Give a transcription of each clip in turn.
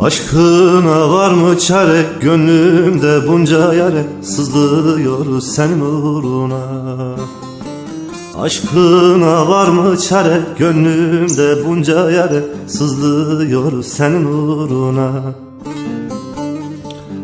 Aşkına var mı çare? Gönlümde bunca yare Sızlıyoruz senin uğruna. Aşkına var mı çare? Gönlümde bunca yare Sızlıyoruz senin uğruna.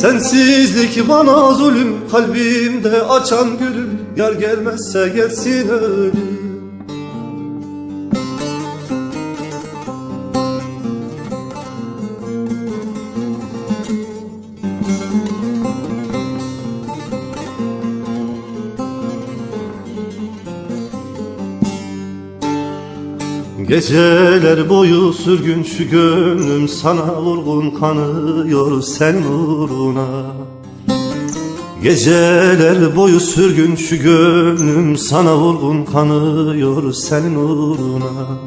Sensizlik bana zulüm kalbimde açan gülüm. Yar gelmezse gelsin ölüm Geceler boyu sürgün şu gönlüm sana vurgun kanıyor senin uğruna. Geceler boyu sürgün şu gönlüm sana vurgun kanıyor senin uğruna.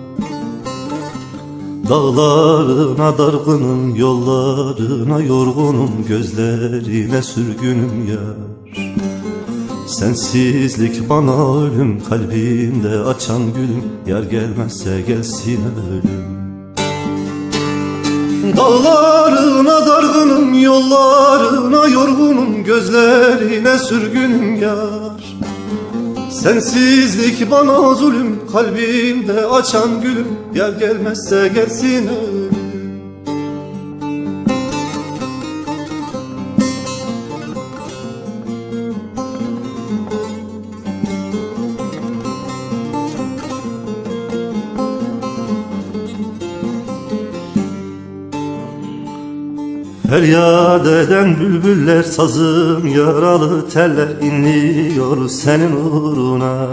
Dağlarına dargınım yollarına yorgunum gözlerine sürgünüm yar Sensizlik bana ölüm kalbimde açan gülüm. Yar gelmezse gelsin ölüm. Dağlarına dargınım yollarına yorgunum. Gözlerine sürgünüm yar. Sensizlik bana zulüm kalbimde açan gülüm. Yar gelmezse gelsin ölüm Feryat eden bülbüller sazım yaralı teller inliyor senin uğruna.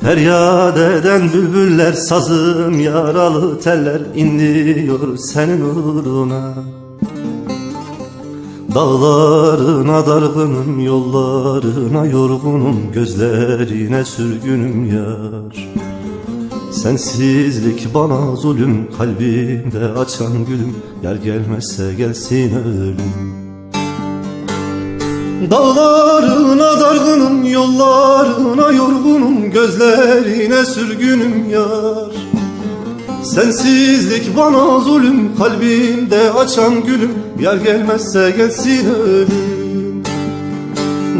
Feryat eden bülbüller sazım yaralı teller inliyor senin uğruna. Dağlarına dargınım yollarına yorgunum gözlerine sürgünüm yar Sensizlik bana zulüm kalbimde açan gülüm. Yar gelmezse gelsin ölüm. Dağlarına dargınım yollarına yorgunum. Gözlerine sürgünüm yar. Sensizlik bana zulüm kalbimde açan gülüm. Yar gelmezse gelsin ölüm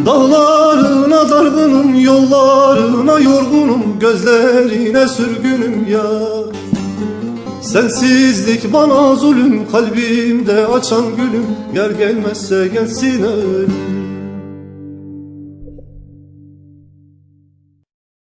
Dağlarına dargınım yollarına yorgunum Gözlerine sürgünüm yar Sensizlik bana zulüm kalbimde açan gülüm Yar gelmezse gelsin ölüm